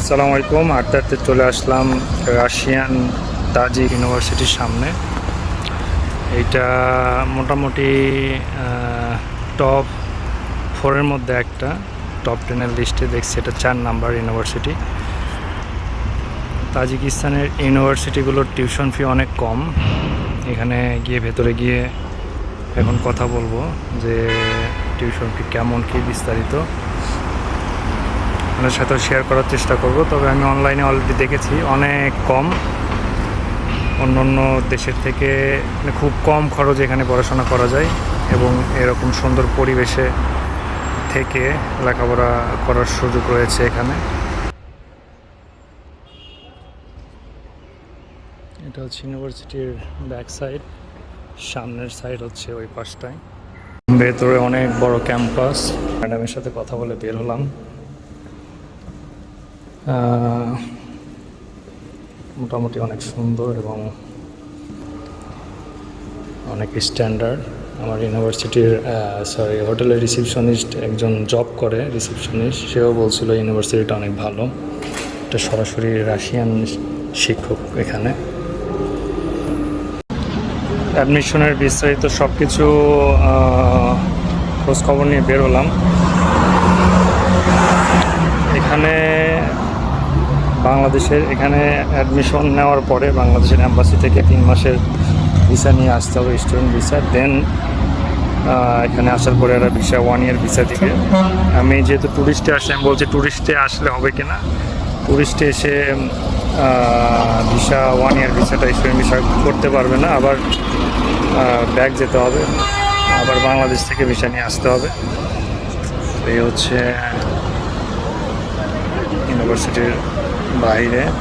আসসালামু আলাইকুম। হাঁটতে চলে আসলাম রাশিয়ান তাজি ইউনিভার্সিটির সামনে। এইটা মোটামুটি টপ ফোরের মধ্যে একটা। টপ টেনের লিস্টে দেখছি এটা চার নাম্বার ইউনিভার্সিটি। তাজিকিস্তানের ইউনিভার্সিটিগুলোর টিউশন ফি অনেক কম। এখানে গিয়ে ভেতরে গিয়ে এখন কথা বলব যে টিউশন ফি কেমন, কী বিস্তারিত। আপনার সাথেও শেয়ার করার চেষ্টা করব। তবে আমি অনলাইনে অলরেডি দেখেছি, অনেক কম। অন্য অন্য দেশের থেকে মানে খুব কম খরচ এখানে পড়াশোনা করা যায় এবং এরকম সুন্দর পরিবেশে থেকে লেখাপড়া করার সুযোগ রয়েছে এখানে। এটা হচ্ছে ইউনিভার্সিটির ব্যাক সাইড সামনের সাইড হচ্ছে ওই পাশটায়। ভেতরে অনেক বড় ক্যাম্পাস ম্যাডামের সাথে কথা বলে বের হলাম। মোটামুটি অনেক সুন্দর এবং অনেক স্ট্যান্ডার্ড আমার ইউনিভার্সিটির সরি হোটেলের রিসিপশনিস্ট একজন জব করে রিসিপশনিস্ট সেও বলছিল ইউনিভার্সিটিটা অনেক ভালো। এটা সরাসরি রাশিয়ান শিক্ষক এখানে। অ্যাডমিশনের বিস্তারিত সব কিছু খোঁজখবর নিয়ে বের হলাম এখানে বাংলাদেশের এখানে অ্যাডমিশন নেওয়ার পরে বাংলাদেশের অ্যাম্বাসি থেকে তিন মাসের ভিসা নিয়ে আসতে হবে স্টুডেন্ট ভিসা দেন এখানে আসার পরে এরা ভিসা ওয়ান ইয়ার ভিসা দিবে। আমি যেহেতু ট্যুরিস্টে আসি, আমি বলছি ট্যুরিস্টে আসলে হবে কি না ট্যুরিস্টে এসে ভিসা ওয়ান ইয়ার ভিসাটা স্টুডেন্ট ভিসা করতে পারবে না। আবার ব্যাগ যেতে হবে। আবার বাংলাদেশ থেকে ভিসা নিয়ে আসতে হবে। এই হচ্ছে ইউনিভার্সিটির বাইরে।